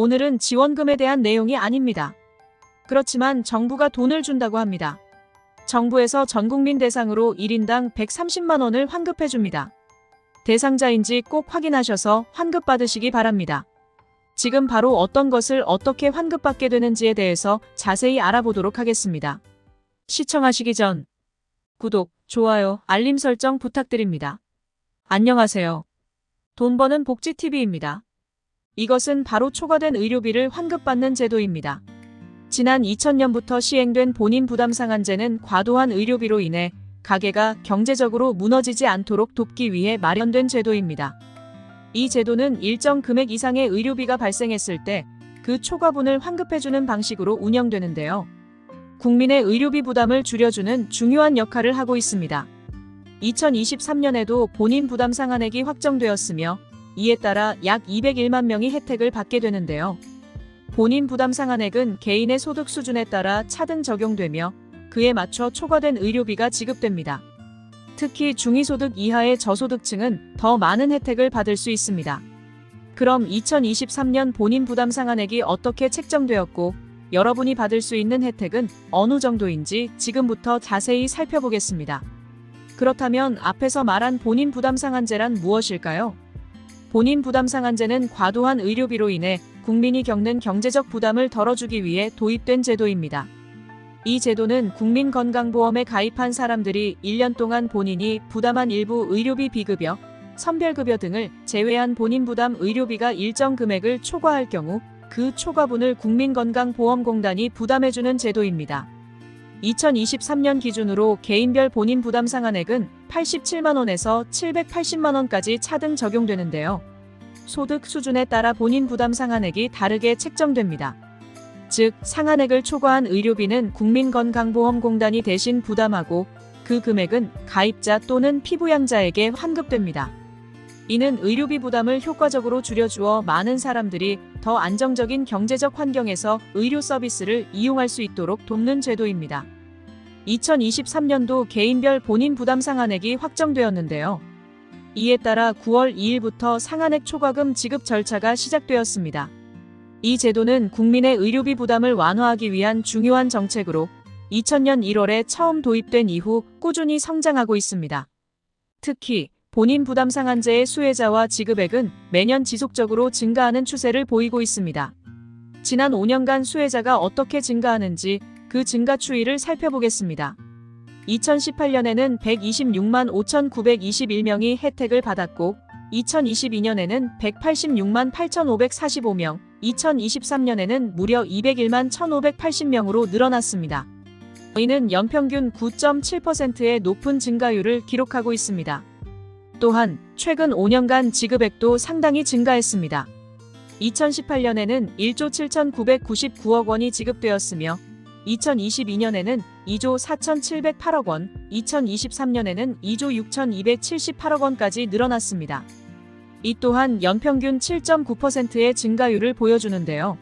오늘은 지원금에 대한 내용이 아닙니다. 그렇지만 정부가 돈을 준다고 합니다. 정부에서 전 국민 대상으로 1인당 130만 원을 환급해 줍니다. 대상자인지 꼭 확인하셔서 환급 받으시기 바랍니다. 지금 바로 어떤 것을 어떻게 환급받게 되는지에 대해서 자세히 알아보도록 하겠습니다. 시청하시기 전 구독, 좋아요, 알림 설정 부탁드립니다. 안녕하세요. 돈 버는 복지TV입니다. 이것은 바로 초과된 의료비를 환급받는 제도입니다. 지난 2000년부터 시행된 본인 부담 상한제는 과도한 의료비로 인해 가게가 경제적으로 무너지지 않도록 돕기 위해 마련된 제도입니다. 이 제도는 일정 금액 이상의 의료비가 발생했을 때 그 초과분을 환급해주는 방식으로 운영되는데요. 국민의 의료비 부담을 줄여주는 중요한 역할을 하고 있습니다. 2023년에도 본인 부담 상한액이 확정되었으며 이에 따라 약 201만 명이 혜택을 받게 되는데요. 본인 부담 상한액은 개인의 소득 수준에 따라 차등 적용되며 그에 맞춰 초과된 의료비가 지급됩니다. 특히 중위소득 이하의 저소득층은 더 많은 혜택을 받을 수 있습니다. 그럼 2023년 본인 부담 상한액이 어떻게 책정되었고 여러분이 받을 수 있는 혜택은 어느 정도인지 지금부터 자세히 살펴보겠습니다. 그렇다면 앞에서 말한 본인 부담 상한제란 무엇일까요? 본인 부담 상한제는 과도한 의료비로 인해 국민이 겪는 경제적 부담을 덜어주기 위해 도입된 제도입니다. 이 제도는 국민건강보험에 가입한 사람들이 1년 동안 본인이 부담한 일부 의료비 비급여, 선별급여 등을 제외한 본인 부담 의료비가 일정 금액을 초과할 경우 그 초과분을 국민건강보험공단이 부담해주는 제도입니다. 2023년 기준으로 개인별 본인 부담 상한액은 87만원에서 780만원까지 차등 적용되는데요. 소득 수준에 따라 본인 부담 상한액이 다르게 책정됩니다. 즉, 상한액을 초과한 의료비는 국민건강보험공단이 대신 부담하고 그 금액은 가입자 또는 피부양자에게 환급됩니다. 이는 의료비 부담을 효과적으로 줄여주어 많은 사람들이 더 안정적인 경제적 환경에서 의료 서비스를 이용할 수 있도록 돕는 제도입니다. 2023년도 개인별 본인 부담 상한액이 확정되었는데요. 이에 따라 9월 2일부터 상한액 초과금 지급 절차가 시작되었습니다. 이 제도는 국민의 의료비 부담을 완화하기 위한 중요한 정책으로 2000년 1월에 처음 도입된 이후 꾸준히 성장하고 있습니다. 특히 본인 부담 상한제의 수혜자와 지급액은 매년 지속적으로 증가하는 추세를 보이고 있습니다. 지난 5년간 수혜자가 어떻게 증가하는지 그 증가 추이를 살펴보겠습니다. 2018년에는 126만 5,921명이 혜택을 받았고 2022년에는 186만 8,545명, 2023년에는 무려 201만 1,580명으로 늘어났습니다. 이는 연평균 9.7%의 높은 증가율을 기록하고 있습니다. 또한 최근 5년간 지급액도 상당히 증가했습니다. 2018년에는 1조 7,999억 원이 지급되었으며 2022년에는 2조 4,708억 원, 2023년에는 2조 6,278억 원까지 늘어났습니다. 이 또한 연평균 7.9%의 증가율을 보여주는데요.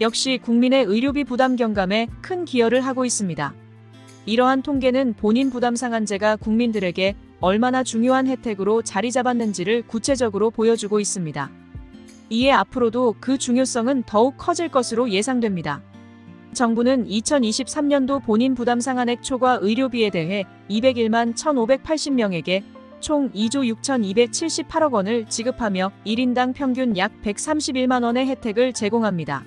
역시 국민의 의료비 부담 경감에 큰 기여를 하고 있습니다. 이러한 통계는 본인 부담 상한제가 국민들에게 얼마나 중요한 혜택으로 자리 잡았는지를 구체적으로 보여주고 있습니다. 이에 앞으로도 그 중요성은 더욱 커질 것으로 예상됩니다. 정부는 2023년도 본인 부담 상한액 초과 의료비에 대해 201만 1,580명에게 총 2조 6,278억 원을 지급하며 1인당 평균 약 131만 원의 혜택을 제공합니다.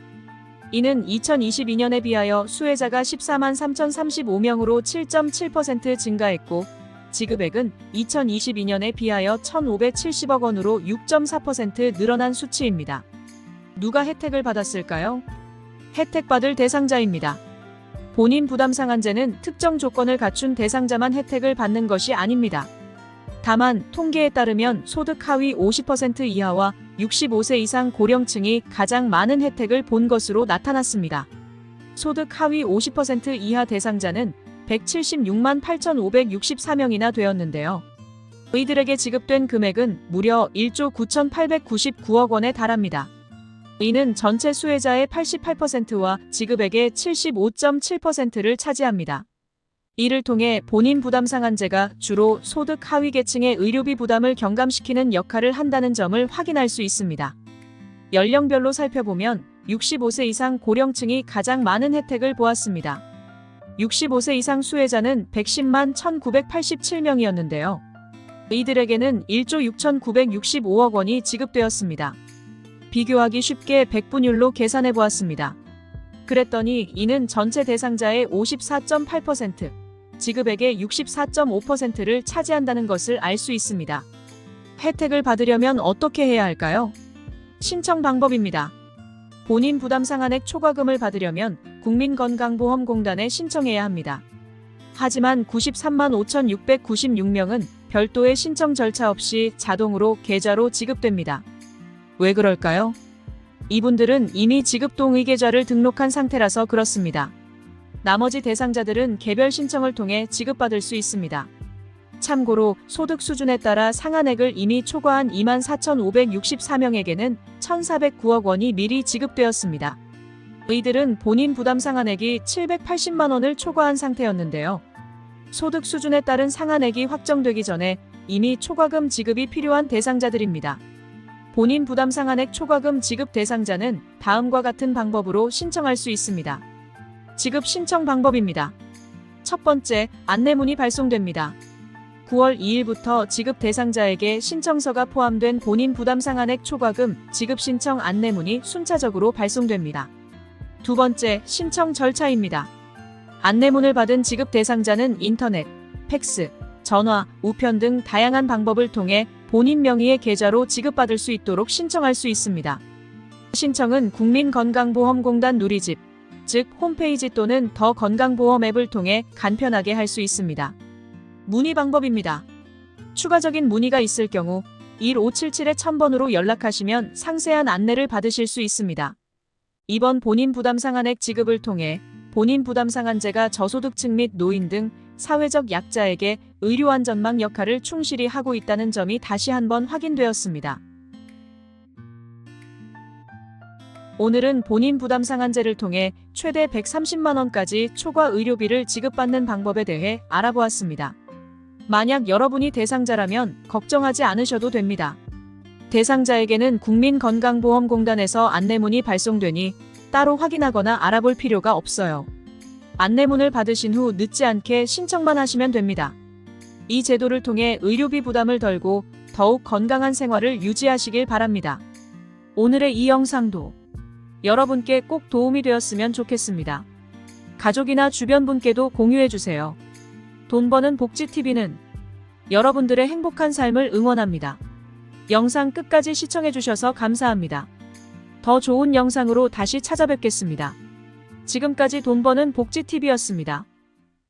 이는 2022년에 비하여 수혜자가 14만 3,035명으로 7.7% 증가했고 지급액은 2022년에 비하여 1,570억 원으로 6.4% 늘어난 수치입니다. 누가 혜택을 받았을까요? 혜택받을 대상자입니다. 본인 부담 상한제는 특정 조건을 갖춘 대상자만 혜택을 받는 것이 아닙니다. 다만 통계에 따르면 소득 하위 50% 이하와 65세 이상 고령층이 가장 많은 혜택을 본 것으로 나타났습니다. 소득 하위 50% 이하 대상자는 176만 8,564명이나 되었는데요. 이들에게 지급된 금액은 무려 1조 9,899억 원에 달합니다. 이는 전체 수혜자의 88%와 지급액의 75.7%를 차지합니다. 이를 통해 본인 부담 상한제가 주로 소득 하위 계층의 의료비 부담을 경감시키는 역할을 한다는 점을 확인할 수 있습니다. 연령별로 살펴보면 65세 이상 고령층이 가장 많은 혜택을 보았습니다. 65세 이상 수혜자는 110만 1987명이었는데요. 이들에게는 1조 6,965억 원이 지급되었습니다. 비교하기 쉽게 백분율로 계산해 보았습니다. 그랬더니 이는 전체 대상자의 54.8%, 지급액의 64.5%를 차지한다는 것을 알 수 있습니다. 혜택을 받으려면 어떻게 해야 할까요? 신청 방법입니다. 본인 부담 상한액 초과금을 받으려면 국민건강보험공단에 신청해야 합니다. 하지만 93만 5,696명은 별도의 신청 절차 없이 자동으로 계좌로 지급됩니다. 왜 그럴까요? 이분들은 이미 지급 동의 계좌를 등록한 상태라서 그렇습니다. 나머지 대상자들은 개별 신청을 통해 지급받을 수 있습니다. 참고로 소득 수준에 따라 상한액을 이미 초과한 24,564명에게는 1,409억 원이 미리 지급되었습니다. 이들은 본인 부담 상한액이 780만 원을 초과한 상태였는데요. 소득 수준에 따른 상한액이 확정되기 전에 이미 초과금 지급이 필요한 대상자들입니다. 본인 부담 상한액 초과금 지급 대상자는 다음과 같은 방법으로 신청할 수 있습니다. 지급 신청 방법입니다. 첫 번째, 안내문이 발송됩니다. 9월 2일부터 지급 대상자에게 신청서가 포함된 본인 부담 상한액 초과금 지급 신청 안내문이 순차적으로 발송됩니다. 두 번째, 신청 절차입니다. 안내문을 받은 지급 대상자는 인터넷, 팩스, 전화, 우편 등 다양한 방법을 통해 본인 명의의 계좌로 지급받을 수 있도록 신청할 수 있습니다. 신청은 국민건강보험공단 누리집, 즉 홈페이지 또는 더 건강보험 앱을 통해 간편하게 할 수 있습니다. 문의 방법입니다. 추가적인 문의가 있을 경우 1577-1000번으로 연락하시면 상세한 안내를 받으실 수 있습니다. 이번 본인 부담 상한액 지급을 통해 본인 부담 상한제가 저소득층 및 노인 등 사회적 약자에게 의료 안전망 역할을 충실히 하고 있다는 점이 다시 한번 확인되었습니다. 오늘은 본인 부담 상한제를 통해 최대 130만 원까지 초과 의료비를 지급받는 방법에 대해 알아보았습니다. 만약 여러분이 대상자라면 걱정하지 않으셔도 됩니다. 대상자에게는 국민건강보험공단에서 안내문이 발송되니 따로 확인하거나 알아볼 필요가 없어요. 안내문을 받으신 후 늦지 않게 신청만 하시면 됩니다. 이 제도를 통해 의료비 부담을 덜고 더욱 건강한 생활을 유지하시길 바랍니다. 오늘의 이 영상도 여러분께 꼭 도움이 되었으면 좋겠습니다. 가족이나 주변 분께도 공유해주세요. 돈 버는 복지TV는 여러분들의 행복한 삶을 응원합니다. 영상 끝까지 시청해주셔서 감사합니다. 더 좋은 영상으로 다시 찾아뵙겠습니다. 지금까지 돈 버는 복지TV였습니다.